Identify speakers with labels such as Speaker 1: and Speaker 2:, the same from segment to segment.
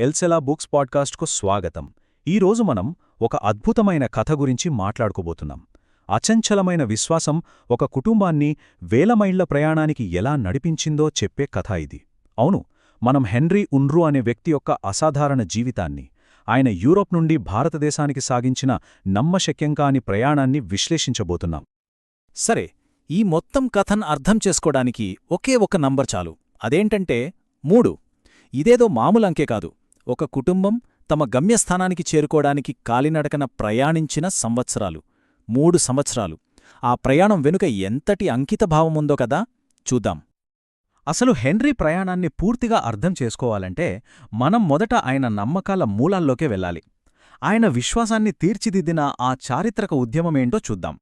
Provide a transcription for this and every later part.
Speaker 1: ఎల్సెలా books పాడ్కాస్ట్కు స్వాగతం. ఈరోజు మనం ఒక అద్భుతమైన కథ గురించి మాట్లాడుకోబోతున్నాం. అచంచలమైన విశ్వాసం ఒక కుటుంబాన్ని వేల మైళ్ళ ప్రయాణానికి ఎలా నడిపించిందో చెప్పే కథ ఇది. అవును మనం హెన్రీ ఉన్రు అనే వ్యక్తి యొక్క అసాధారణ జీవితాన్ని ఆయన యూరోప్ నుండి భారతదేశానికి సాగించిన నమ్మశక్యం కాని ప్రయాణాన్ని విశ్లేషించబోతున్నాం.
Speaker 2: సరే ఈ మొత్తం కథన్ అర్థం చేసుకోడానికి ఒకే ఒక నంబర్ చాలు. అదేంటంటే మూడు. ఇదేదో మామూలు అంకే కాదు. ఒక కుటుంబం తమ గమ్యస్థానానికి చేరుకోవడానికి కాలినడకన ప్రయాణించిన సంవత్సరాలు. మూడు సంవత్సరాలు. ఆ ప్రయాణం వెనుక ఎంతటి అంకితభావముందో కదా? చూద్దాం.
Speaker 1: అసలు హెన్రీ ప్రయాణాన్ని పూర్తిగా అర్థం చేసుకోవాలంటే మనం మొదట ఆయన నమ్మకాల మూలాల్లోకే వెళ్ళాలి. ఆయన విశ్వాసాన్ని తీర్చిదిద్దిన ఆ చారిత్రక ఉద్యమమేంటో చూద్దాం.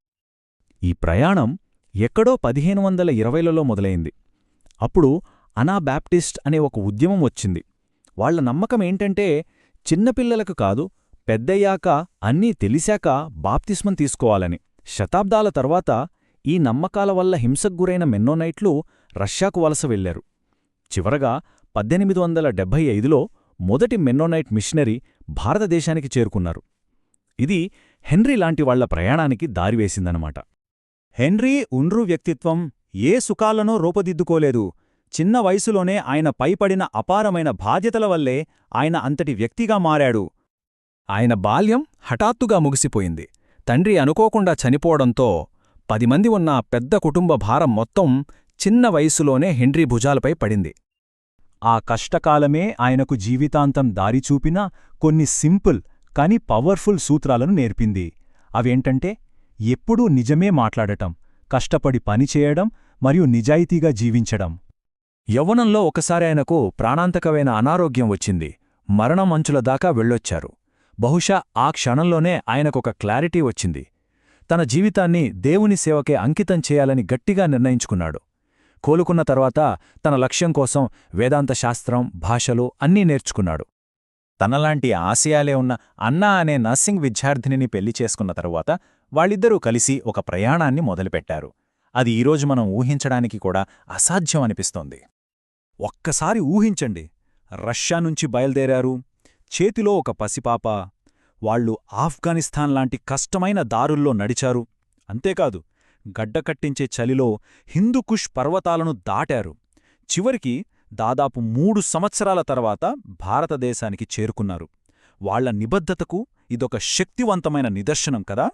Speaker 1: ఈ ప్రయాణం ఎక్కడో పదిహేను వందల ఇరవైలలో మొదలైంది. అప్పుడు అనాబ్యాప్టిస్ట్ అనే ఒక ఉద్యమం వచ్చింది. వాళ్ళ నమ్మకమేంటంటే చిన్నపిల్లలకు కాదు పెద్దయ్యాక అన్నీ తెలిసాక బాప్తిస్మం తీసుకోవాలని. శతాబ్దాల తర్వాత ఈ నమ్మకాల వల్ల హింసకు గురైన మెన్నోనైట్లు రష్యాకు వలస వెళ్ళారు చివరగా పద్దెనిమిది వందల డెబ్భై ఐదులో మొదటి మెన్నోనైట్ మిషనరీ భారతదేశానికి చేరుకున్నారు. ఇది హెన్రీ లాంటి వాళ్ళ ప్రయాణానికి దారివేసిందనమాట హెన్రీ ఉండ్రు వ్యక్తిత్వం ఏ సుఖాలనో రూపదిద్దుకోలేదు. చిన్న వయసులోనే ఆయన పైపడిన అపారమైన బాధ్యతల వల్లే ఆయన అంతటి వ్యక్తిగా మారాడు. ఆయన బాల్యం హఠాత్తుగా ముగిసిపోయింది. తండ్రి అనుకోకుండా చనిపోవడంతో పది మంది ఉన్న పెద్ద కుటుంబ భారం మొత్తం చిన్న వయసులోనే హెన్రీ భుజాలపై పడింది. ఆ కష్టకాలమే ఆయనకు జీవితాంతం దారిచూపిన కొన్ని సింపుల్ కాని పవర్ఫుల్ సూత్రాలను నేర్పింది. అవేంటంటే ఎప్పుడూ నిజమే మాట్లాడటం కష్టపడి పనిచేయడం మరియు నిజాయితీగా జీవించడం. యవ్వనంలో ఒకసారి ఆయనకు ప్రాణాంతకమైన అనారోగ్యం వచ్చింది. మరణం అంచుల దాకా వెళ్ళొచ్చారు. బహుశా ఆ క్షణంలోనే ఆయనకొక క్లారిటీ వచ్చింది. తన జీవితాన్ని దేవుని సేవకే అంకితం చేయాలని గట్టిగా నిర్ణయించుకున్నాడు. కోలుకున్న తర్వాత తన లక్ష్యం కోసం వేదాంత శాస్త్రం భాషలు అన్నీ నేర్చుకున్నాడు. తనలాంటి ఆశయాలే ఉన్న అన్నా అనే నర్సింగ్ విద్యార్థినిని పెళ్ళి చేసుకున్న తరువాత వాళ్ళిద్దరూ కలిసి ఒక ప్రయాణాన్ని మొదలుపెట్టారు. అది ఈరోజు మనం ఊహించడానికి కూడా అసాధ్యం అనిపిస్తోంది. ఒక్కసారి ఊహించండి. రష్యా నుంచి బయల్దేరారు. చేతిలో ఒక పసిపాప. వాళ్ళు ఆఫ్ఘనిస్తాన్ లాంటి కష్టమైన దారుల్లో నడిచారు. అంతేకాదు గడ్డకట్టించే చలిలో హిందూకుష్ పర్వతాలను దాటారు. చివరికి దాదాపు మూడు సంవత్సరాల తర్వాత భారతదేశానికి చేరుకున్నారు. వాళ్ళ నిబద్ధతకు ఇదొక శక్తివంతమైన నిదర్శనం కదా?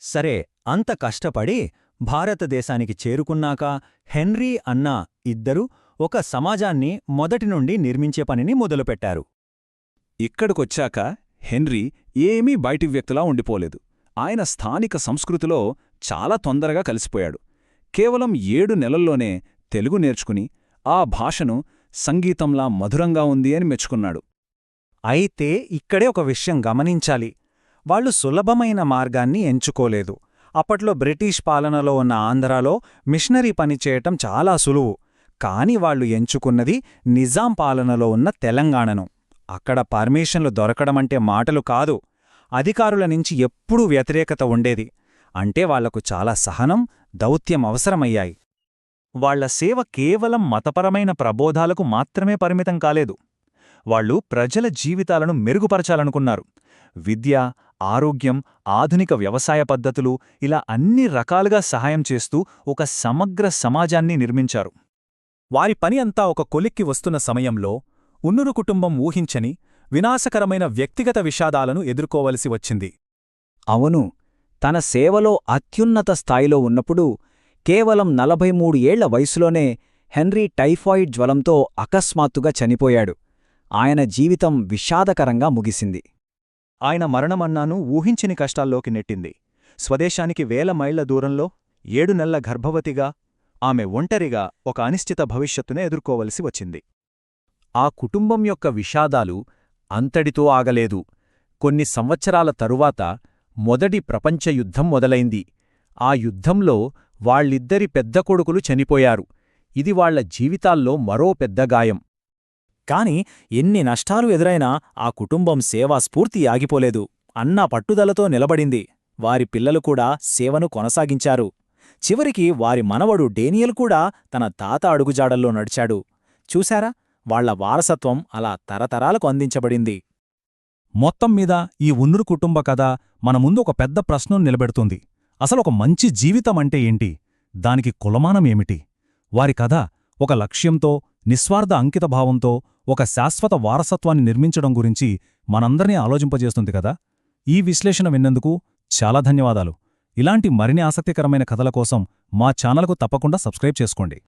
Speaker 3: సరే అంత కష్టపడి భారతదేశానికి చేరుకున్నాక హెన్రీ అన్నా ఇద్దరూ ఒక సమాజాన్ని మొదటి నుండి నిర్మించే పనిని మొదలుపెట్టారు.
Speaker 1: ఇక్కడికొచ్చాక హెన్రీ ఏమీ బయటి వ్యక్తిలా ఉండిపోలేదు. ఆయన స్థానిక సంస్కృతిలో చాలా తొందరగా కలిసిపోయాడు. కేవలం ఏడు నెలల్లోనే తెలుగు నేర్చుకుని ఆ భాషను సంగీతంలా మధురంగా ఉంది అని మెచ్చుకున్నాడు.
Speaker 3: అయితే ఇక్కడే ఒక విషయం గమనించాలి. వాళ్ళు సులభమైన మార్గాన్ని ఎంచుకోలేదు. అప్పట్లో బ్రిటిష్ పాలనలో ఉన్న ఆంధ్రాలో మిషనరీ పనిచేయటం చాలా సులువు. కాని వాళ్ళు ఎంచుకున్నది నిజాం పాలనలో ఉన్న తెలంగాణను. అక్కడ పర్మిషన్లు దొరకడమంటే మాటలు కాదు. అధికారుల నుంచి ఎప్పుడూ వ్యతిరేకత ఉండేది. అంటే వాళ్ళకు చాలా సహనం దౌత్యం అవసరమయ్యాయి. వాళ్ళ సేవ కేవలం మతపరమైన ప్రబోధాలకు మాత్రమే పరిమితం కాలేదు. వాళ్ళు ప్రజల జీవితాలను మెరుగుపరచాలనుకున్నారు. విద్య ఆరోగ్యం ఆధునిక వ్యవసాయ పద్ధతులు ఇలా అన్ని రకాలుగా సహాయం చేస్తూ ఒక సమగ్ర సమాజాన్ని నిర్మించారు. వారి పని అంతా ఒక కొలిక్కి వస్తున్న సమయంలో ఉన్నురు కుటుంబం ఊహించని వినాశకరమైన వ్యక్తిగత విషాదాలను ఎదుర్కోవలసి వచ్చింది. అవును తన సేవలో అత్యున్నత స్థాయిలో ఉన్నప్పుడు కేవలం నలభై మూడు ఏళ్ళ వయసులోనే హెన్రీ టైఫాయిడ్ జ్వలంతో అకస్మాత్తుగా చనిపోయాడు. ఆయన జీవితం విషాదకరంగా ముగిసింది.
Speaker 1: ఆయన మరణమన్నాను ఊహించని కష్టాల్లోకి నెట్టింది. స్వదేశానికి వేల మైళ్ళ దూరంలో ఏడు నెలల గర్భవతిగా ఆమె ఒంటరిగా ఒక అనిశ్చిత భవిష్యత్తునే ఎదుర్కోవలసి వచ్చింది. ఆ కుటుంబం యొక్క విషాదాలు అంతటితో ఆగలేదు. కొన్ని సంవత్సరాల తరువాత మొదటి ప్రపంచ యుద్ధం మొదలైంది. ఆ యుద్ధంలో వాళ్ళిద్దరి పెద్ద కొడుకులు చనిపోయారు. ఇది వాళ్ళ జీవితాల్లో మరో పెద్ద గాయం.
Speaker 2: కాని ఎన్ని నష్టాలు ఎదురైనా ఆ కుటుంబం సేవాస్ఫూర్తి ఆగిపోలేదు. అన్నా పట్టుదలతో నిలబడింది. వారి పిల్లలు కూడా సేవను కొనసాగించారు. చివరికి వారి మనవడు డేనియల్ కూడా తన తాత అడుగుజాడల్లో నడిచాడు. చూశారా? వాళ్ళ వారసత్వం అలా తరతరాలకు అందించబడింది.
Speaker 4: మొత్తం మీద ఈ ఉన్నురు కుటుంబ కథ మన ముందు ఒక పెద్ద ప్రశ్నను నిలబెడుతుంది. అసలు ఒక మంచి జీవితం అంటే ఏంటి? దానికి కులమానం ఏమిటి? వారి కథ ఒక లక్ష్యంతో నిస్వార్థ అంకితభావంతో ఒక శాశ్వత వారసత్వాన్ని నిర్మించడం గురించి మనందరినీ ఆలోచింపజేస్తుంది కదా? ఈ విశ్లేషణ విన్నందుకు చాలా ధన్యవాదాలు. ఇలాంటి మరిన్ని ఆసక్తికరమైన కథల కోసం మా ఛానల్కు తప్పకుండా సబ్స్క్రైబ్ చేసుకోండి.